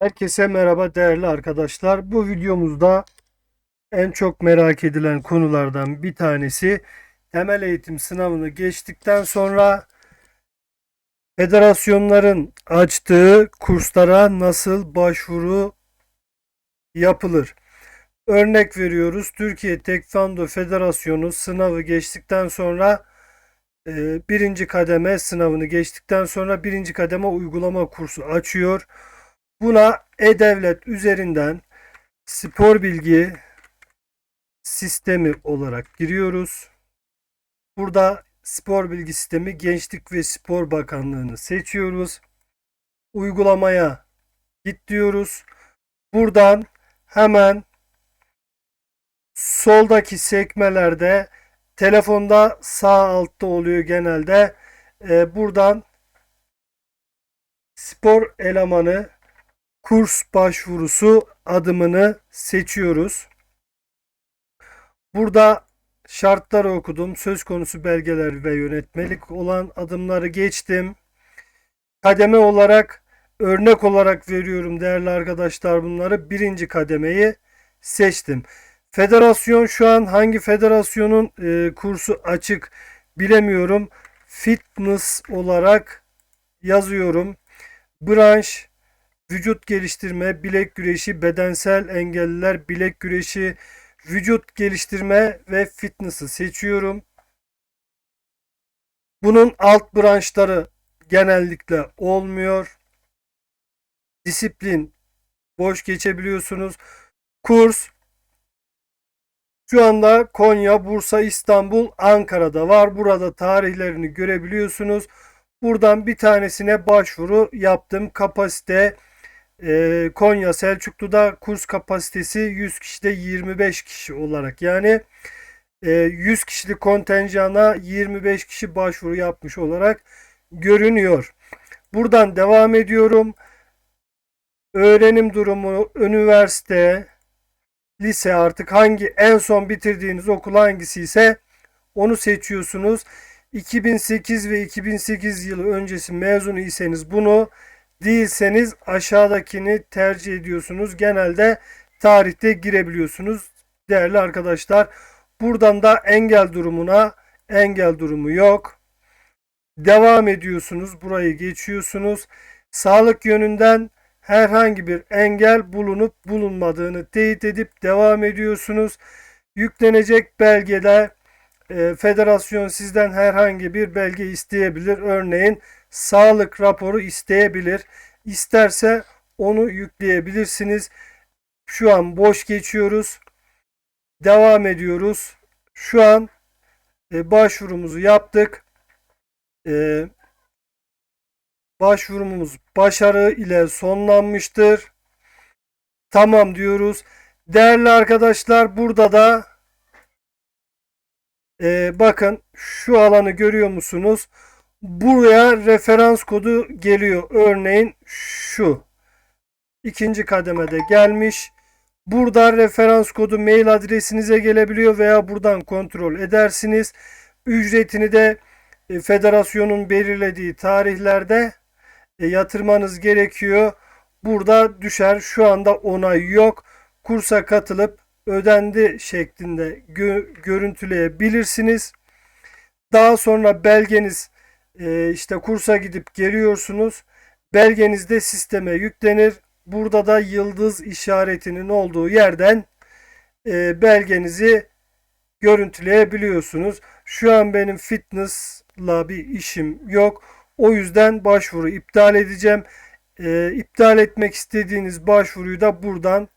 Herkese merhaba değerli arkadaşlar. Bu videomuzda en çok merak edilen konulardan bir tanesi temel eğitim sınavını geçtikten sonra federasyonların açtığı kurslara nasıl başvuru yapılır? Örnek veriyoruz. Türkiye Tekvando Federasyonu sınavı geçtikten sonra e, birinci kademe sınavını geçtikten sonra birinci kademe uygulama kursu açıyor. Buna e-devlet üzerinden spor bilgi sistemi olarak giriyoruz. Burada spor bilgi sistemi Gençlik ve Spor Bakanlığı'nı seçiyoruz. Uygulamaya git diyoruz. Buradan hemen soldaki sekmelerde telefonda sağ altta oluyor genelde. Ee, buradan spor elemanı kurs başvurusu adımını seçiyoruz. Burada şartları okudum. Söz konusu belgeler ve yönetmelik olan adımları geçtim. Kademe olarak örnek olarak veriyorum değerli arkadaşlar bunları. Birinci kademeyi seçtim. Federasyon şu an hangi federasyonun e, kursu açık bilemiyorum. Fitness olarak yazıyorum. Branş vücut geliştirme, bilek güreşi, bedensel engelliler, bilek güreşi, vücut geliştirme ve fitness'ı seçiyorum. Bunun alt branşları genellikle olmuyor. Disiplin boş geçebiliyorsunuz. Kurs şu anda Konya, Bursa, İstanbul, Ankara'da var. Burada tarihlerini görebiliyorsunuz. Buradan bir tanesine başvuru yaptım. Kapasite e, Konya Selçuklu'da kurs kapasitesi 100 kişide 25 kişi olarak yani e, 100 kişilik kontenjana 25 kişi başvuru yapmış olarak görünüyor. Buradan devam ediyorum. Öğrenim durumu, üniversite, lise artık hangi en son bitirdiğiniz okul hangisi ise onu seçiyorsunuz. 2008 ve 2008 yılı öncesi mezunu iseniz bunu değilseniz aşağıdakini tercih ediyorsunuz. Genelde tarihte girebiliyorsunuz değerli arkadaşlar. Buradan da engel durumuna engel durumu yok. Devam ediyorsunuz. Burayı geçiyorsunuz. Sağlık yönünden herhangi bir engel bulunup bulunmadığını teyit edip devam ediyorsunuz. Yüklenecek belgede e, federasyon sizden herhangi bir belge isteyebilir. Örneğin sağlık raporu isteyebilir. İsterse onu yükleyebilirsiniz. Şu an boş geçiyoruz. Devam ediyoruz. Şu an e, başvurumuzu yaptık. E, başvurumuz başarı ile sonlanmıştır. Tamam diyoruz. Değerli arkadaşlar burada da e, bakın şu alanı görüyor musunuz? Buraya referans kodu geliyor. Örneğin şu. İkinci kademede gelmiş. Burada referans kodu mail adresinize gelebiliyor veya buradan kontrol edersiniz. Ücretini de e, federasyonun belirlediği tarihlerde e, yatırmanız gerekiyor. Burada düşer. Şu anda onay yok. Kursa katılıp ödendi şeklinde gö- görüntüleyebilirsiniz. Daha sonra belgeniz e, işte kursa gidip geliyorsunuz. Belgeniz de sisteme yüklenir. Burada da yıldız işaretinin olduğu yerden e, belgenizi görüntüleyebiliyorsunuz. Şu an benim fitnessla bir işim yok. O yüzden başvuru iptal edeceğim. E, iptal etmek istediğiniz başvuruyu da buradan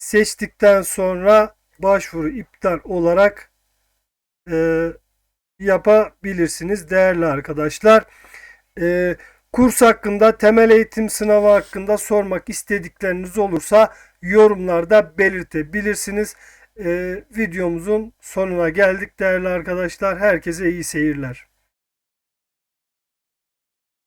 seçtikten sonra başvuru iptal olarak e, yapabilirsiniz değerli arkadaşlar. E, kurs hakkında temel eğitim sınavı hakkında sormak istedikleriniz olursa yorumlarda belirtebilirsiniz. E, videomuzun sonuna geldik değerli arkadaşlar. Herkese iyi seyirler.